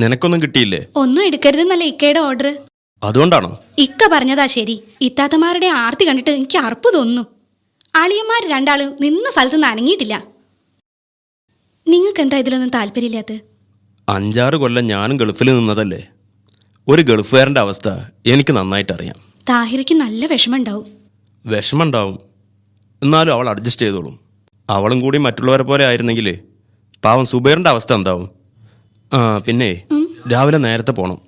നിനക്കൊന്നും കിട്ടിയില്ലേ? ഒന്നും എടുക്കരുതെന്നല്ല ഇക്കയുടെ ഓർഡർ അതുകൊണ്ടാണോ? ഇക്ക പറഞ്ഞതാ ശരി. ഇത്താത്തമാരുടെ ആർത്തി കണ്ടിട്ട് എനിക്ക് അറപ്പ് തോന്നുന്നു. അളിയന്മാർ രണ്ടാളും നിന്ന സ്ഥലത്ത് നിന്ന് അനങ്ങിയിട്ടില്ല. നിങ്ങൾക്ക് എന്താ ഇതിലൊന്നും താല്പര്യമില്ലാത്ത അഞ്ചാറ് കൊല്ലം ഞാനും ഗൾഫിൽ നിന്നതല്ലേ? ഒരു ഗൾഫുകാരന്റെ അവസ്ഥ എനിക്ക് നന്നായിട്ട് അറിയാം താഹിരയ്ക്ക് നല്ല വിഷമമുണ്ടാവും. വിഷമമുണ്ടാവും. എന്നാലും അവൾ അഡ്ജസ്റ്റ് ചെയ്തോളും. അവളും കൂടി മറ്റുള്ളവരെ പോലെ ആയിരുന്നെങ്കിൽ പാവം സുബൈറിന്റെ അവസ്ഥ എന്താവും? ആ പിന്നെ രാവിലെ നേരത്തെ പോണം.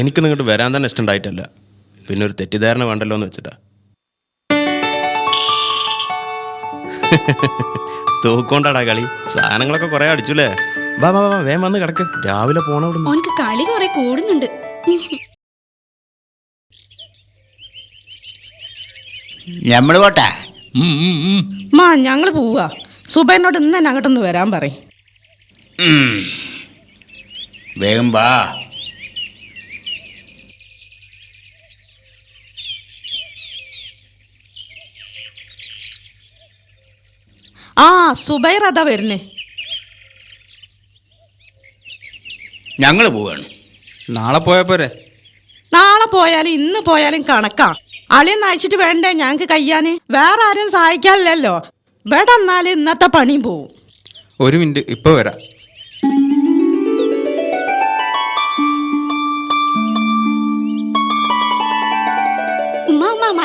എനിക്ക് നിങ്ങോട്ട് വരാൻ തന്നെ ഇഷ്ടമുണ്ടായിട്ടല്ല പിന്നെ ഒരു തെറ്റിദ്ധാരണ വേണ്ടല്ലോ എന്ന് വെച്ചിട്ടാ. തൂക്കൊണ്ടാടാ കളി. സാധനങ്ങളൊക്കെ കുറെ അടിച്ചുല്ലേ വാ വാ വാ വേം വന്ന് കിടക്ക്. രാവിലെ പോണ ഇവിടുന്ന്. ഓനക്ക് കളി കുറെ കൂടുന്നുണ്ട്. ഞമ്മൾ പോട്ടെ. മാ ഞങ്ങൾ പോവാ. സുബൈനോട് ഇന്ന് തന്നെ അങ്ങോട്ടൊന്ന് വരാൻ പറയും. വേഗം വാ. ആ സുബൈർ അതാ വരുന്നേ. ഞങ്ങൾ പോവാണ്. നാളെ പോയാ പോരെ? നാളെ പോയാലും ഇന്ന് പോയാലും കണക്കാ. അളിയെ നയിച്ചിട്ട് വേണ്ടേ ഞങ്ങൾക്ക് കയ്യാന്? വേറെ ആരും സഹായിക്കാനില്ലല്ലോ. ഇവിടെ എന്നാൽ ഇന്നത്തെ പണിയും പോവും. ഒരു മിനിറ്റ് ഇപ്പൊ വരാം.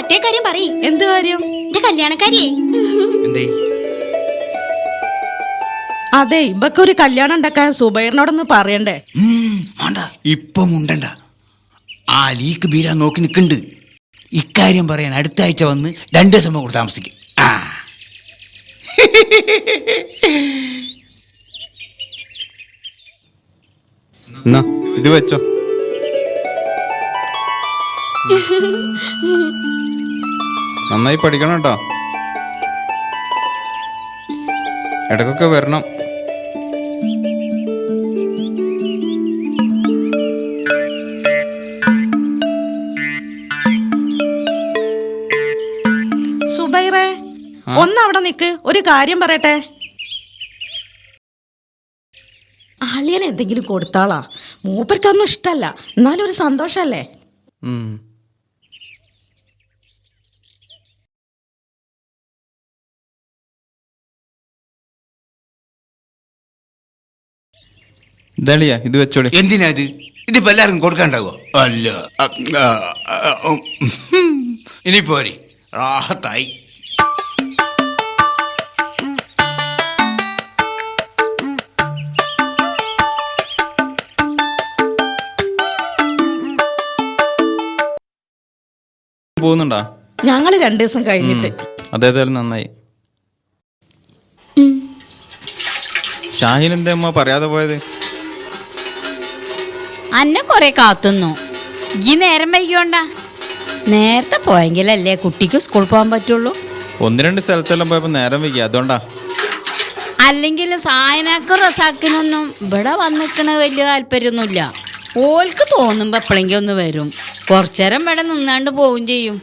മറ്റേ കാര്യം പറയേ. എന്ത് കാര്യം? എന്റെ കല്യാണക്കാരിയേ. അതെ ഇവക്ക് ഒരു കല്യാണം ഉണ്ടാക്കാൻ സുബൈറിനോടൊന്ന് പറയണ്ടേ? ഇപ്പം ഉണ്ടണ്ട ആ ലീക്ക് ബീരാൻ നോക്കി നിൽക്കുന്നുണ്ട് ഇക്കാര്യം പറയാൻ അടുത്ത ആഴ്ച വന്ന് രണ്ട് ദിവസം കൂടെ താമസിക്കും ആ. എന്നാ ഇത് വെച്ചോ. നന്നായി പഠിക്കണം കേട്ടോ. ഇടക്കൊക്കെ വരണം. സുബൈറെ ഒന്ന് അവിടെ നിക്ക്. ഒരു കാര്യം പറയട്ടെ. അളിയൻ എന്തെങ്കിലും കൊടുത്താളാ? മൂപ്പർക്കൊന്നും ഇഷ്ടല്ല. എന്നാലും ഒരു സന്തോഷല്ലേ? ഇതളിയാ ഇത് വെച്ചോളി. എന്തിനാ ഇത്? ഇതിപ്പോ എല്ലാവർക്കും കൊടുക്കാണ്ടാകോ അല്ല. ഇനി പോരെ. റാഹത്തായി. പോകുന്നുണ്ടാ? ഞങ്ങൾ രണ്ടു ദിവസം കഴിഞ്ഞിട്ട്. അതേതായാലും നന്നായി. ഷാഹിൻ എന്താ പറയാതെ പോയത്? അന്നെ കൊറേ കാത്തുന്നു. ഈ നേരം വൈകിയോണ്ട? നേരത്തെ പോയെങ്കിലല്ലേ കുട്ടിക്ക് സ്കൂൾ പോകാൻ പറ്റുള്ളൂ. ഒന്ന് രണ്ട് സ്ഥലത്തെല്ലാം പോയപ്പോ നേരം വൈകി അതുകൊണ്ടാ. അല്ലെങ്കിൽ സായനാക്കും റസാക്കിനൊന്നും ഇവിടെ വന്നിക്കണ വലിയ താല്പര്യമൊന്നുമില്ല ഓൽക്ക് തോന്നുമ്പോ എപ്പോഴെങ്കിലും ഒന്ന് വരും. കുറച്ചേരം ഇവിടെ നിന്നാണ്ട് പോവും ചെയ്യും.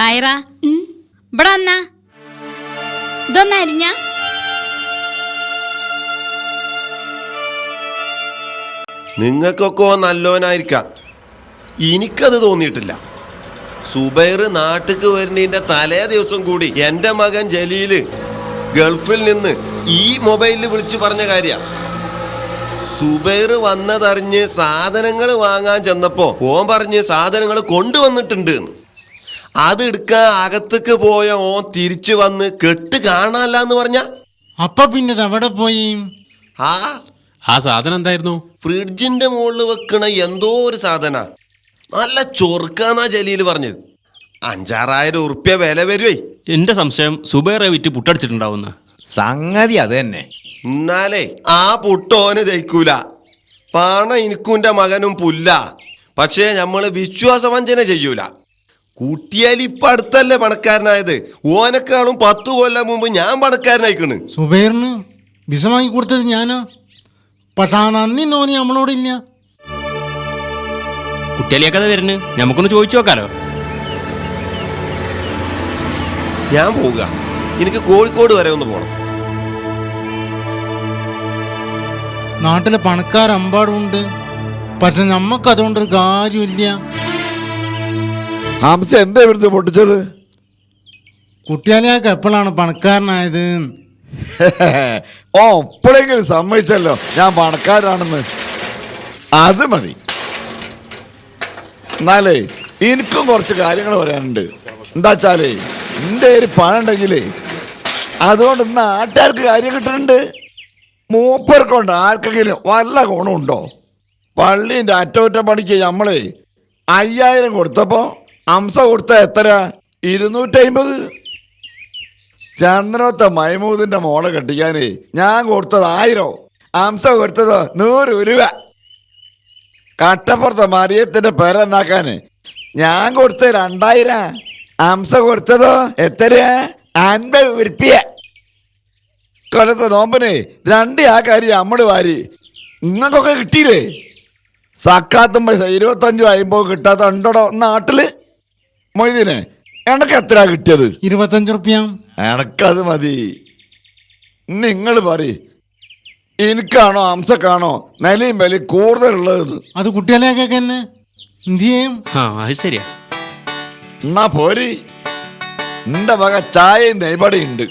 കായറ. ഇവിടെ വന്നാ. ഇതൊന്ന് അരിഞ്ഞ. നിങ്ങൾക്കൊക്കെ നല്ലവനായിരിക്കാം എനിക്കത് തോന്നിയിട്ടില്ല. സുബൈർ നാട്ടിക്ക് വരുന്നതിന്റെ തലേ ദിവസം കൂടി എന്റെ മകൻ ജലീൽ ഗൾഫിൽ നിന്ന് ഈ മൊബൈലിൽ വിളിച്ചു പറഞ്ഞ കാര്യ. സുബൈർ വന്നതറിഞ്ഞ് സാധനങ്ങൾ വാങ്ങാൻ ചെന്നപ്പോ ഓൻ പറഞ്ഞ് സാധനങ്ങൾ കൊണ്ടുവന്നിട്ടുണ്ട് എന്ന്. അത് എടുക്കാൻ അകത്തേക്ക് പോയ ഓൻ തിരിച്ചു വന്ന് കെട്ട് കാണാനല്ല എന്ന് പറഞ്ഞ? അപ്പൊ പിന്നെ അവിടെ എവിടെ പോയി? ആ. ആ സാധനം എന്തായിരുന്നു? ഫ്രിഡ്ജിന്റെ മുകളിൽ വെക്കണ എന്തോ ഒരു സാധന. നല്ല ചൊറുക്കാന്നാ ജലീൽ പറഞ്ഞത്. അഞ്ചാറായിരം ഉറുപ്യ വില വരുവേ. എന്റെ സംശയം സുബേറെ വിറ്റ് പുട്ടടിച്ചിട്ടുണ്ടാവുന്ന. സംഗതി അത് തന്നെ. എന്നാലേ ആ പുട്ടോന് ജയിക്കൂല പണം എനിക്കും മകനും പുല്ല. പക്ഷേ നമ്മൾ വിശ്വാസവഞ്ചന ചെയ്യൂല. കുട്ടിയാൽ ഇപ്പൊ അടുത്തല്ലേ പണക്കാരനായത്? ഓനക്കാളും പത്തു കൊല്ലം മുമ്പ് ഞാൻ പണക്കാരനായിക്കണ്. സുബൈറിന് വിസ വാങ്ങി കൊടുത്തത് ഞാനാ. പക്ഷെ ആ നന്ദി തോന്നി നമ്മളോടില്ല കുട്ടിയാലിയൊക്കെ വരുന്നു? നമുക്കൊന്ന് ചോദിച്ചു നോക്കാലോ. ഞാൻ പോവുക. എനിക്ക് കോഴിക്കോട് വരെ ഒന്ന് പോണം. നാട്ടിലെ പണക്കാരമ്പാടുണ്ട് പക്ഷെ നമ്മക്കതുകൊണ്ടൊരു കാര്യമില്ല. ഹംസ എന്താ ഇവിടുത്തെ പൊട്ടിച്ചത്? കുട്ടിയാലിയാക്ക് എപ്പോഴാണ് പണക്കാരനായത്? ഓ ഇപ്പോഴെങ്കിലും സമ്മതിച്ചല്ലോ. ഞാൻ പണക്കാരാണെന്ന് അത് മതി. എന്നാലേ എനിക്കും കുറച്ച് കാര്യങ്ങൾ പറയാനുണ്ട്. എന്താ വെച്ചാലേ എന്റെ ഒരു പണം ഉണ്ടെങ്കിലേ അതുകൊണ്ട് നാട്ടുകാർക്ക് കാര്യം കിട്ടുന്നുണ്ട്. മൂപ്പർക്കൊണ്ട് ആർക്കെങ്കിലും വല്ല ഗുണമുണ്ടോ? പള്ളീന്റെ അറ്റകുറ്റപ്പണിക്ക് നമ്മളെ അയ്യായിരം കൊടുത്തപ്പോൾ അംസ കൊടുത്ത എത്ര? ഇരുന്നൂറ്റമ്പത് ചന്ദ്രത്തെ മൈമൂദിന്റെ മോളെ കെട്ടിക്കാനേ ഞാൻ കൊടുത്തത് ആയിരോ. അംസ കൊടുത്തത് നൂറ് രൂപ. കട്ടപ്പുറത്തെ മറിയത്തിന്റെ പേരെന്നാക്കാന് ഞാൻ കൊടുത്തത് രണ്ടായിരം. അംസ കൊടുത്തതോ എത്രയാ അൻപത് ഉരുപ്പിയ കൊല്ലത്തെ നോമ്പനെ രണ്ട് ആ കാര്യം അമ്മട് വാരി. നിങ്ങൾക്കൊക്കെ കിട്ടിയില്ലേ? സക്കാത്തും പൈസ ഇരുപത്തഞ്ചും കിട്ടാത്ത ഉണ്ടോ നാട്ടിൽ? മൊയ്തീനെ എനക്ക് എത്ര കിട്ടിയത്? ഇരുപത്തഞ്ച് റുപ്യ എനക്കത് മതി. നിങ്ങൾ പറ എനിക്കാണോ അംസക്കാണോ നിലയും വില കൂടുതലുള്ളത്? അത് കുട്ടികളെ തന്നെ. എന്ത് ചെയ്യും? ആ അത് ശരിയാ. എന്നാ പോരി. നിന്റെ വക ചായയും നെയ്പടി ഉണ്ട്.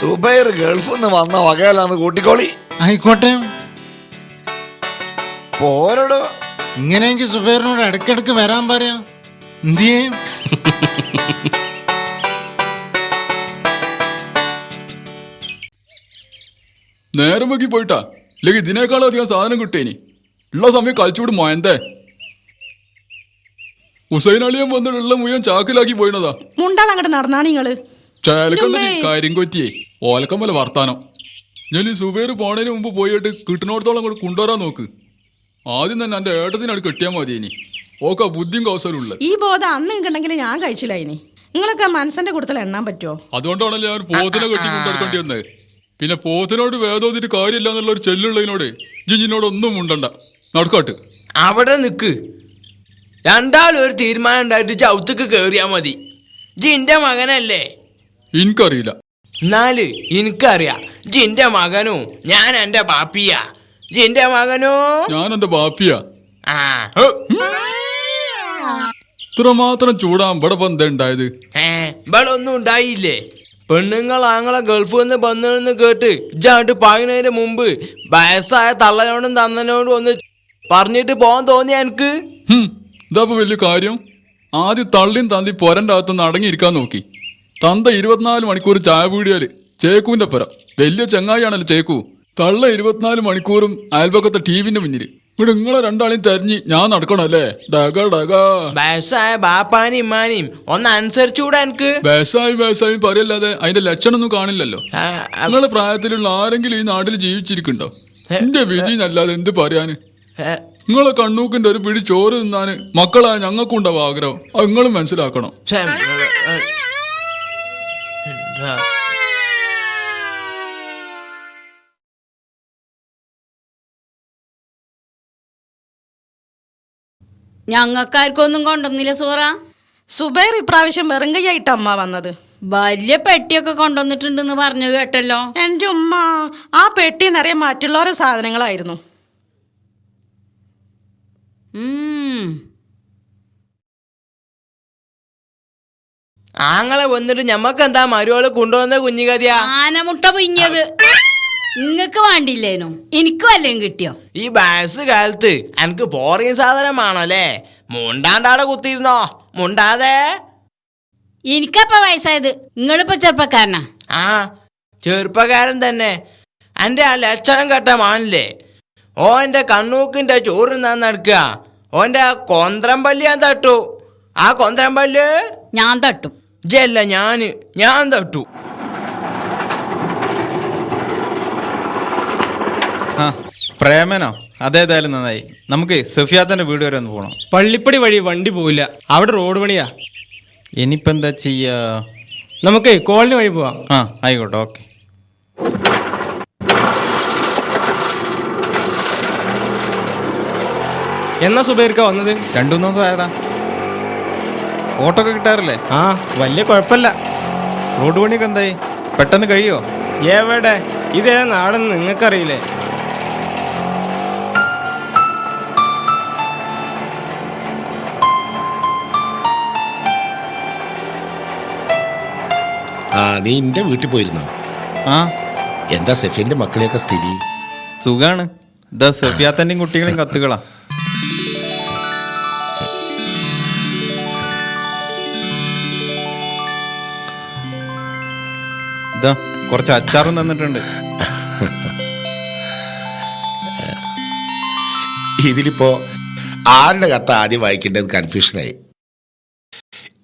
സുബൈർ ഗൾഫിൽ നിന്ന് വന്ന വകയിലാന്ന് കൂട്ടിക്കോളി. ആയിക്കോട്ടെ. പോരടോ. ഇങ്ങനെയെങ്കിൽ സുബൈറിനോട് ഇടയ്ക്കിടയ്ക്ക് വരാൻ പറയാം. ചെയ്യും നേരം വൈകി പോയിട്ടാ. ഇല്ലെങ്കിൽ ഇതിനേക്കാളും അധികം സാധനം കിട്ടിയനി. ഉള്ള സമയം കളിച്ചുകൂടി മോയന്തേ. ഹുസൈൻ അളിയൻ വന്നിട്ടുള്ള മുഴുവൻ ചാക്കിലാക്കി പോയിണതാ. മുണ്ടാ അങ്ങോട്ട് നടന്നാണ് നിങ്ങൾ കാര്യം കൊറ്റിയേ ഓലക്കമ്മല വർത്താനം. ഞാൻ ഈ സുബേർ പോണതിന് മുമ്പ് പോയിട്ട് കിട്ടുന്നോടത്തോളം കൂടെ കൊണ്ടുവരാൻ നോക്ക്. ആദ്യം തന്നെ എന്റെ ഏട്ടത്തിനാണ് കെട്ടിയാൽ മതി ഇനി ഓക്കെ ബുദ്ധിയും കൗശലും ഉള്ളത്. ഈ ബോധം അന്ന് നിങ്ങണ്ടെങ്കിൽ ഞാൻ കഴിച്ചില്ല ഇനി. നിങ്ങളൊക്കെ മനസ്സിന്റെ കൂടുതൽ എണ്ണാൻ പറ്റുമോ അതുകൊണ്ടാണല്ലേ അവർ പോത്തിനെ കെട്ടി കൊണ്ടെടുക്കേണ്ടി വന്നത് പിന്നെ പോത്തിനോട് വേദോതിട്ട് കാര്യമില്ല എന്നുള്ള ഒരു ചെല്ലുള്ളതിനോട് ജിജിനോട് ഒന്നും ഉണ്ടണ്ട നടക്കാട്ട്. അവിടെ നിക്ക്. രണ്ടാളും ഒരു തീരുമാനം ഉണ്ടായിട്ട് ചവിത്തക്ക് കയറിയാ മതി. ജിന്റെ മകനല്ലേ? എനിക്കറിയില്ല. എന്നാൽ എനിക്കറിയാം. ജിന്റെ മകനോ? ഞാൻ എന്റെ ബാപ്പിയാ. ജിന്റെ മകനോ? ഞാൻ എന്റെ ബാപ്പിയാ. ആ. ഇത്രമാത്രം ചൂടാൻ ഇവിടെ ബന്ധം ഉണ്ടായത്? ഒന്നും ഉണ്ടായില്ലേ? പെണ്ണുങ്ങൾ ആങ്ങളെ ഗൾഫ് നിന്ന് വന്നെന്ന് കേട്ട് ഇജാണ്ട് പായുന്നതിന് മുമ്പ് വയസ്സായ തള്ളനോടും തന്നനോടും ഒന്ന് പറഞ്ഞിട്ട് പോകാൻ തോന്നി എനിക്ക്? ഇതാപ്പോ വലിയ കാര്യം. ആദ്യം തള്ളിയും തന്തി പൊരന്റെ അകത്തുനിന്ന് അടങ്ങിയിരിക്കാൻ നോക്കി. തന്ത ഇരുപത്തിനാല് മണിക്കൂർ ചായ പീടിയാൽ ചേക്കുവിന്റെ പുറം വലിയ ചങ്ങായിയാണല്ലോ ചേക്കു. തള്ള ഇരുപത്തിനാല് മണിക്കൂറും അയൽപക്കത്തെ ടി വിന്റെ മുന്നിൽ ഇവിടെ നിങ്ങളെ രണ്ടാളെയും തെരഞ്ഞ് ഞാൻ നടക്കണല്ലേ? ഡക ഡക വയസ്സായ ബാപ്പാനും ഇമ്മാനെയും ഒന്ന് അനുസരിച്ചുകൂടെ എനിക്ക്. വേസായി വേസായി പറയല്ലാതെ അതിന്റെ ലക്ഷണമൊന്നും കാണില്ലല്ലോ. നിങ്ങളെ പ്രായത്തിലുള്ള ആരെങ്കിലും ഈ നാട്ടിൽ ജീവിച്ചിരിക്കണ്ടോ എന്റെ വിധി എന്നല്ലാതെ എന്ത് പറയാന്? നിങ്ങളെ കണ്ണൂക്കിന്റെ ഒരു പിടി ചോറ് തിന്നാന് മക്കളായ ഞങ്ങൾക്കുണ്ടാവും ആഗ്രഹം. അത് നിങ്ങളും മനസ്സിലാക്കണം? ഞങ്ങൾക്കാർക്കൊന്നും കൊണ്ടുവന്നില്ല സൂറ. സുബൈർ ഇപ്രാവശ്യം വെറും കൈയായിട്ട് അമ്മ വന്നത്. വലിയ പെട്ടിയൊക്കെ കൊണ്ടുവന്നിട്ടുണ്ടെന്ന് പറഞ്ഞു കേട്ടല്ലോ. എന്റെ ഉമ്മ ആ പെട്ടി നിറയെ മറ്റുള്ളവരുടെ സാധനങ്ങളായിരുന്നു. ആങ്ങളെ വന്നിട്ട് ഞമ്മക്ക് എന്താ മരുവൾ കൊണ്ടുവന്ന കുഞ്ഞുകഥയാ? ആനമുട്ട പിഞ്ഞത് നിങ്ങക്ക് വേണ്ടിയില്ലേനു? എനിക്ക് വല്ലതും കിട്ടിയോ? ഈ വയസ്സ് കാലത്ത് എനിക്ക് പോറിയ സാധനമാണല്ലേ മുണ്ടാണ്ടാടെ കുത്തിയിരുന്നോ? മുണ്ടാതെ? എനിക്കപ്പ വയസ്സായത് നിങ്ങളിപ്പോ ചെറുപ്പക്കാരനാ? ആ ചെറുപ്പക്കാരൻ തന്നെ. എന്റെ ആ ലക്ഷണം കെട്ട മാനില്ലേ? ഓ എന്റെ കണ്ണൂക്കിന്റെ ചോറ് ഞാൻ നടക്കുക. ഓന്റെ ആ കൊന്ത്രം പല്ല് ഞാൻ തട്ടു. ആ കൊന്ത്രം പല്ല് ഞാൻ തട്ടും. ജല്ല ഞാൻ. ഞാൻ തട്ടു. ആ. പ്രേമനോ? അതേതായാലും നന്നായി. നമുക്ക് സഫിയാത്തന്റെ വീട് വരെ ഒന്ന് പോകണം പള്ളിപ്പടി വഴി വണ്ടി പോവില്ല. അവിടെ റോഡ് പണിയാ. ഇനിയിപ്പോ എന്താ ചെയ്യാ? നമുക്ക് കോളനി വഴി പോവാം. ആ ആയിക്കോട്ടെ ഓക്കെ. എന്നാ സുബൈർക്ക വന്നത്? രണ്ടു മൂന്ന് ദിവസം ആയടാ. ഓട്ടോ ഒക്കെ കിട്ടാറില്ലേ? ആ വലിയ കുഴപ്പമില്ല. റോഡ് പണിയൊക്കെ എന്തായി? പെട്ടെന്ന് കഴിയോ? എവിടെ? ഇതേ നാടെന്ന് നിങ്ങൾക്കറിയില്ലേ? നീ എന്റെ വീട്ടിൽ പോയിരുന്നു. ആ? എന്താ സെഫിന്റെ മക്കളെയൊക്കെ സ്ഥിതി? സുഖാണ്. ഇതാ സഫിയാത്തന്റെയും കുട്ടികളെയും കത്തുകളാ. ഇതാ കുറച്ച് അച്ചാറും തന്നിട്ടുണ്ട്. ഇതിലിപ്പോ ആരുടെ കഥ ആദ്യം വായിക്കേണ്ടത് കൺഫ്യൂഷനായി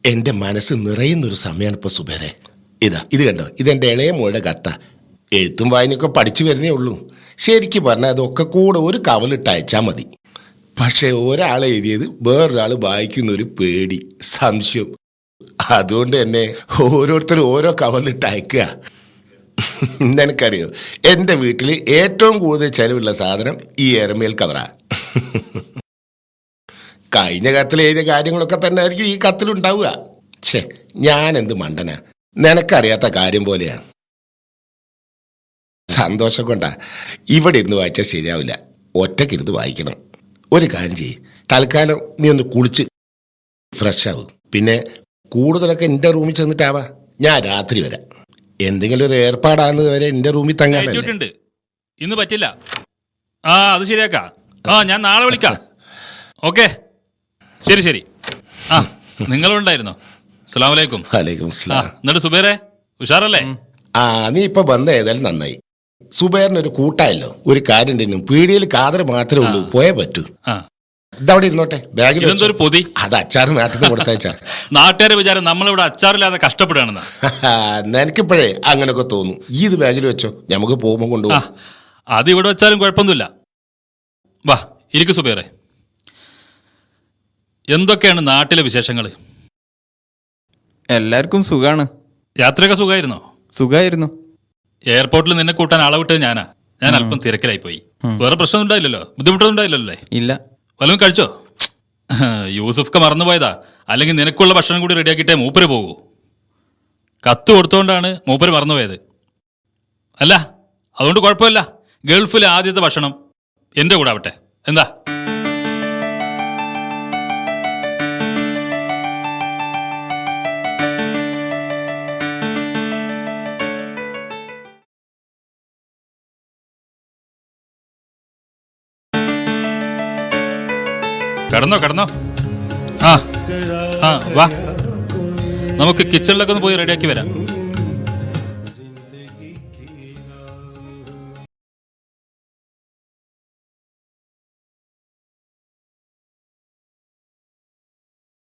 എന്റെ മനസ്സ് നിറയുന്ന ഒരു സമയമാണ് ഇപ്പൊ സുബേരെ ഇതാ ഇത് കണ്ടോ? ഇതെന്റെ ഇളയ മോളുടെ കത്ത. എഴുത്തും വായനയൊക്കെ പഠിച്ചു വരുന്നേ ഉള്ളൂ. ശരിക്കും പറഞ്ഞാൽ അതൊക്കെ കൂടെ ഒരു കവലിട്ട് അയച്ചാൽ മതി. പക്ഷേ ഒരാൾ എഴുതിയത് വേറൊരാൾ വായിക്കുന്ന ഒരു പേടി സംശയം. അതുകൊണ്ട് തന്നെ ഓരോരുത്തരും ഓരോ കവലിട്ട് അയക്കുക നിനക്കറിയോ? എന്റെ വീട്ടിൽ ഏറ്റവും കൂടുതൽ ചെലവുള്ള സാധനം ഈ എരമേൽ കവറാണ് കഴിഞ്ഞ കത്തിൽ എഴുതിയ കാര്യങ്ങളൊക്കെ തന്നെ ആയിരിക്കും ഈ കത്തിലുണ്ടാവുക. ഛേ ഞാനെന്ത് മണ്ടനാ? നിനക്കറിയാത്ത കാര്യം പോലെയാണ് സന്തോഷം കൊണ്ടാ. ഇവിടെ ഇരുന്ന് വായിച്ചാൽ ശരിയാവില്ല. ഒറ്റക്കിരുന്ന് വായിക്കണം. ഒരു കാര്യം ചെയ്യ്. തൽക്കാലം നീ ഒന്ന് കുളിച്ച് ഫ്രഷ് ആവും. പിന്നെ കൂടുതലൊക്കെ എന്റെ റൂമിൽ ചെന്നിട്ടാവാ. ഞാൻ രാത്രി വരാം. എന്തെങ്കിലും ഒരു ഏർപ്പാടാകുന്നത് വരെ എന്റെ റൂമിൽ തങ്ങാനല്ലേ ഉണ്ട് ഇന്ന് പറ്റില്ല. ആ അത് ശരിയാക്കാ. ആ ഞാൻ നാളെ വിളിക്കാം. ഓക്കെ. ശരി ശരി. ആ നിങ്ങളുണ്ടായിരുന്നോ അസ്സലാമു അലൈക്കും വലൈക്കും ആ സ്ലാം. എന്നിട്ട് സുബേറെ? ഉഷാറല്ലേ? ആ നീ ഇപ്പൊ വന്ന ഏതായാലും നന്നായി. സുബേറിന് ഒരു കൂട്ടായല്ലോ. ഒരു കാര്യം തന്നെ പീടിയിൽ കാതറ് മാത്രമേ ഉള്ളൂ. പോയേ പറ്റൂ. ആ. ഇതവിടെ ഇരുന്നോട്ടെ. ബാഗിൽ ഇതെന്തൊരു വെച്ചോ. പൊതി? അത് അച്ചാറ് നാട്ടിൽ നിന്ന് കൊടുത്തയച്ചാ. നാട്ടുകാരെ വിചാരം നമ്മളിവിടെ അച്ചാറില്ലാതെ കഷ്ടപ്പെടുകയാണെന്ന്. നിനക്കിപ്പോഴേ അങ്ങനൊക്കെ തോന്നും. ഈ ഇത് ബാഗിൽ വെച്ചോ. നമുക്ക് പോകുമ്പോൾ ആ കൊണ്ടുപോകും അത് ഇവിടെ വെച്ചാലും കുഴപ്പമൊന്നുമില്ല. വാ ഇരിക്കു സുബേറെ. എന്തൊക്കെയാണ് നാട്ടിലെ വിശേഷങ്ങൾ എല്ലാവർക്കും സുഖാണ്. യാത്രയൊക്കെ സുഖമായിരുന്നോ സുഖായിരുന്നു. എയർപോർട്ടിൽ നിന്നെ കൂട്ടാൻ ആളെ വിട്ടത് ഞാനാ. ഞാൻ അല്പം തിരക്കിലായി പോയി വേറെ പ്രശ്നം ഉണ്ടായില്ലല്ലോ? ബുദ്ധിമുട്ടൊന്നും ഉണ്ടായില്ലല്ലോ അല്ലേ? ഇല്ല. വല്ലതും കഴിച്ചോ? യൂസുഫ്ക്ക് മറന്നുപോയതാ. അല്ലെങ്കിൽ നിനക്കുള്ള ഭക്ഷണം കൂടി റെഡിയാക്കിയിട്ടേ മൂപ്പര് പോകൂ. കത്ത് കൊടുത്തോണ്ടാണ് മൂപ്പര് മറന്നുപോയത്. അല്ല അതുകൊണ്ട് കുഴപ്പമില്ല. ഗൾഫിലെ ആദ്യത്തെ ഭക്ഷണം എന്റെ കൂടെ ആവട്ടെ എന്താ? കടന്നോ കടന്നോ. ആ ആ വാ. നമുക്ക് കിച്ചണിലൊക്കെ ഒന്ന് പോയി റെഡിയാക്കി വരാം.